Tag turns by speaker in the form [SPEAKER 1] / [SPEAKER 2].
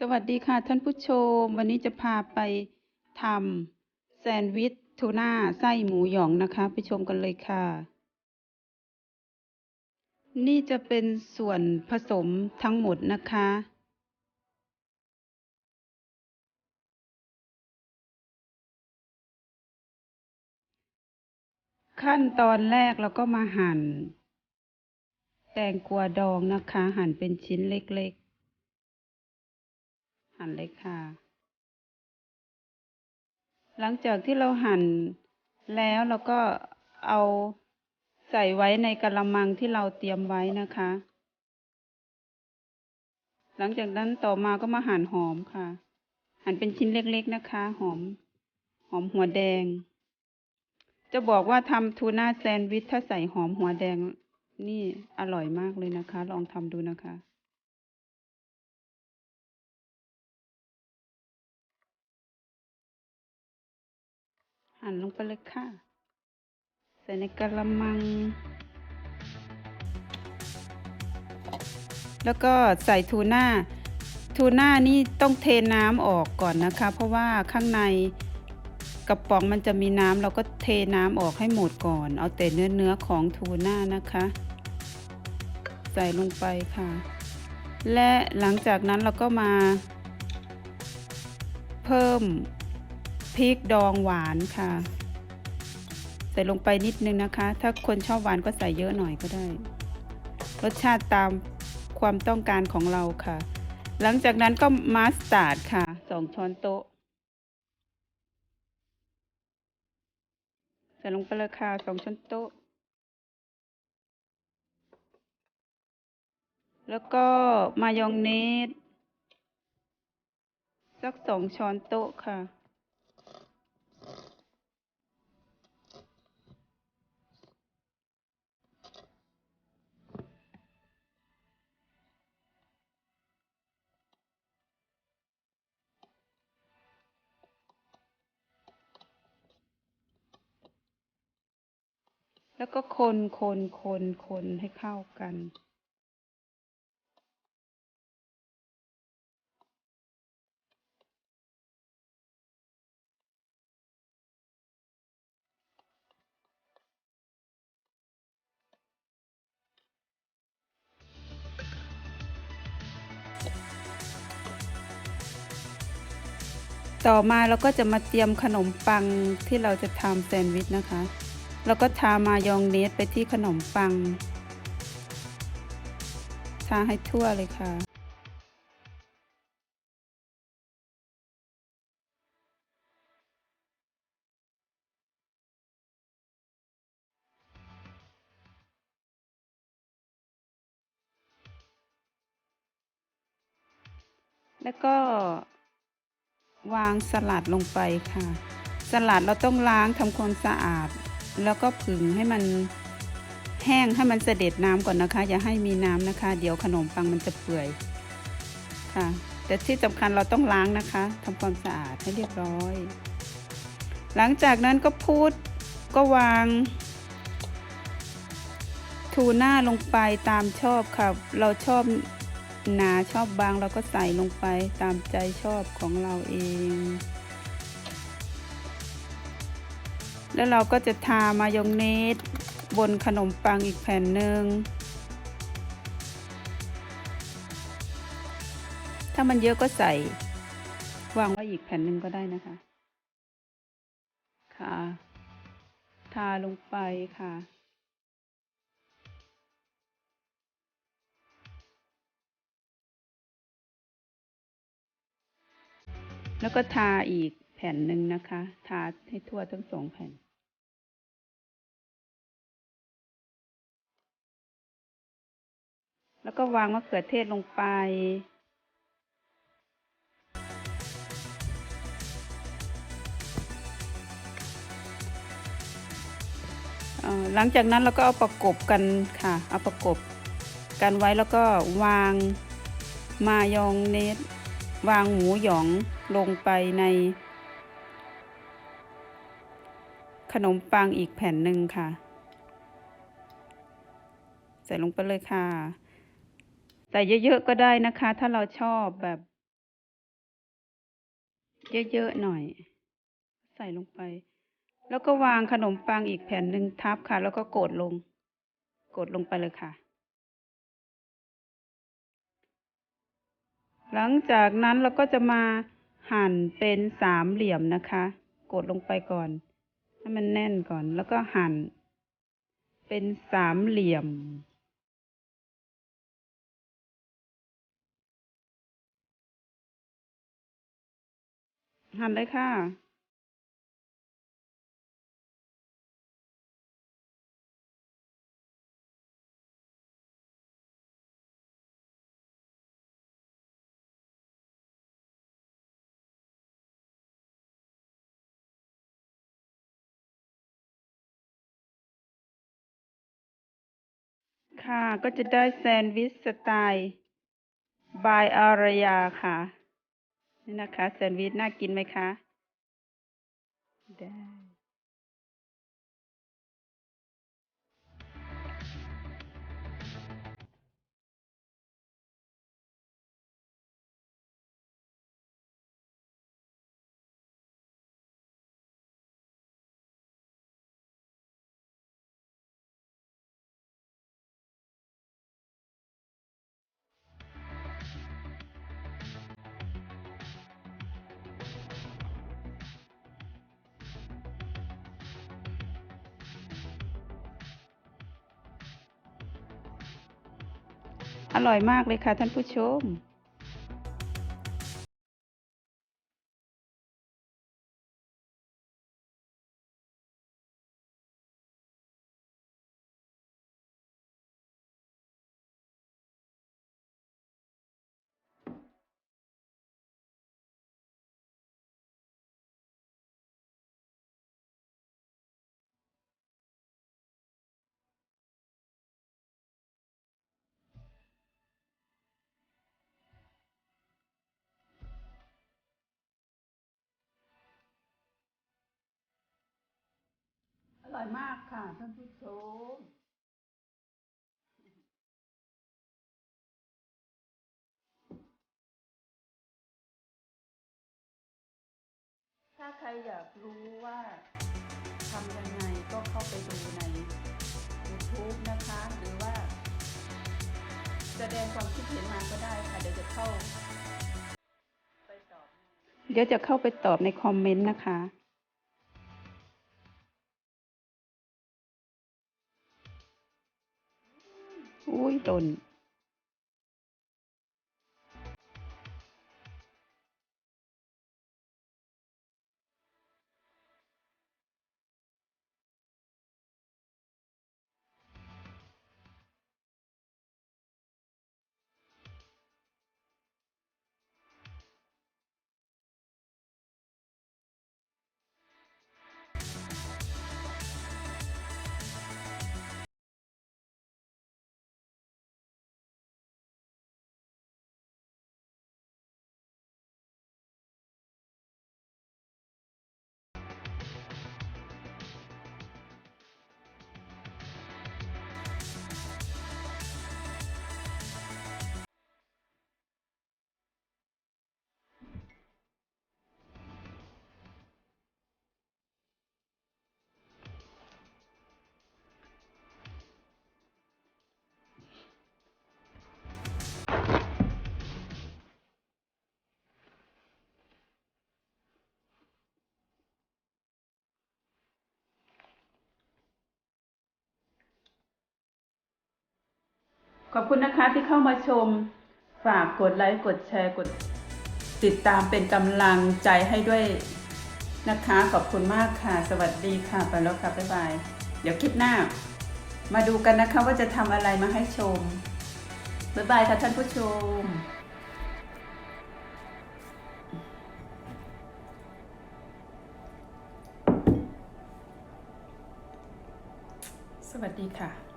[SPEAKER 1] สวัสดีค่ะท่านผู้ชม วันนี้จะพาไปทำแซนด์วิชทูน่าไส้หมูหยองนะคะ ไปชมกันเลยค่ะ นี่จะเป็นส่วนผสมทั้งหมดนะคะ ขั้นตอนแรกเราก็มาหั่น แตงกวาดองนะคะ หั่นเป็นชิ้นเล็กๆ หั่นเลยค่ะ หลังจากที่เราหั่นแล้วเราก็เอาใส่ไว้ในกระมังที่เราเตรียมไว้นะคะ หลังจากนั้นต่อมาก็มาหั่นหอมค่ะ หั่นเป็นชิ้นเล็กๆนะคะ หอม หอมหัวแดง จะบอกว่าทำทูน่าแซนด์วิชถ้าใส่หอมหัวแดงนี่อร่อยมากเลยนะคะ ลองทำดูนะคะ หั่นลงไปเลยค่ะ ใส่ในกระมัง แล้วก็ใส่ทูน่า ทูน่านี่ต้องเทน้ำออกก่อนนะคะ เพราะว่าข้างในกระป๋องมันจะมีน้ำเราก็เทน้ำออกให้หมดก่อน เอาแต่เนื้อเนื้อของทูน่านะคะ ใส่ลงไปค่ะ และหลังจากนั้นเราก็มา เพิ่ม พริกดองหวานค่ะ ใส่ลงไปนิดนึงนะคะ ถ้าคนชอบหวานก็ใส่เยอะหน่อยก็ได้ รสชาติตามความต้องการของเราค่ะ หลังจากนั้นก็มัสตาร์ดค่ะสองช้อนโต๊ะ ใส่ลงไปเลยค่ะสองช้อนโต๊ะ แล้วก็มายองเนสสักสองช้อนโต๊ะค่ะ แล้วก็คนคนคนคนให้เข้ากัน ต่อมาเราก็จะมาเตรียมขนมปังที่เราจะทำแซนด์วิชนะคะ แล้วก็ทามายองเนสไปที่ขนมปัง ทาให้ทั่วเลยค่ะ แล้วก็วางสลัดลงไปค่ะ สลัดเราต้องล้างทำความสะอาด แล้วก็ผึ่งให้มันแห้งให้มันเสด็จน้ำก่อนนะคะ อย่าให้มีน้ำนะคะ เดี๋ยวขนมปังมันจะเปื่อยค่ะ แต่ที่สำคัญเราต้องล้างนะคะทำความสะอาดให้เรียบร้อย หลังจากนั้นก็พูดก็วาง ทูน่าลงไปตามชอบค่ะ เราชอบหนาชอบบางเราก็ใส่ลงไปตามใจชอบของเราเอง แล้วเราก็จะทามายองเนสบนขนมปังอีกแผ่นหนึ่ง ถ้ามันเยอะก็ใส่ วางไว้อีกแผ่นหนึ่งก็ได้นะคะ ค่ะ ทาลงไปค่ะแล้วก็ทาอีกแผ่นหนึ่งนะคะ ทาให้ทั่วทั้งสองแผ่น แล้วก็วางมะเขือเทศลงไป หลังจากนั้นเราก็เอาประกบกันค่ะ เอาประกบกันไว้แล้วก็วางมายองเนสวางหมูหยองลงไปใน ขนมปังอีกแผ่นหนึ่งค่ะ ใส่ลงไปเลยค่ะ ใส่เยอะๆก็ได้นะคะ ถ้าเราชอบแบบ เยอะๆหน่อย ใส่ลงไป แล้วก็วางขนมปังอีกแผ่นหนึ่งทับค่ะ แล้วก็กดลง กดลงไปเลยค่ะ หลังจากนั้นเราก็จะมาหั่นเป็นสามเหลี่ยมนะคะ กดลงไปก่อน ให้มันแน่นก่อน แล้วก็หั่น เป็นสามเหลี่ยม หั่นเลยค่ะค่ะ ก็จะได้แซนด์วิชสไตล์ บายอารยาค่ะ นี่นะคะแซนด์วิชน่ากินไหมคะ ได้ อร่อยมากเลยค่ะท่านผู้ชม ร่อยมากค่ะท่านผู้ชมถ้าใครอยากรู้ว่าทำยังไงก็เข้าไปดูใน YouTube นะคะ หรือว่า แสดงความคิดเห็นมาก็ได้ค่ะ เดี๋ยวจะเข้า ไปตอบ เดี๋ยวจะเข้าไปตอบในคอมเมนต์นะคะ อุ้ยโดน ขอบคุณนะคะที่เข้ามาชม ฝากกดไลค์กดแชร์กด ติดตามเป็นกำลังใจให้ด้วยนะคะ ขอบคุณมากค่ะ สวัสดีค่ะไปแล้วค่ะบ๊ายบายเดี๋ยวคลิปหน้า มาดูกันนะคะว่าจะทำอะไรมาให้ชมบ๊ายบายค่ะท่านผู้ชมสวัสดีค่ะ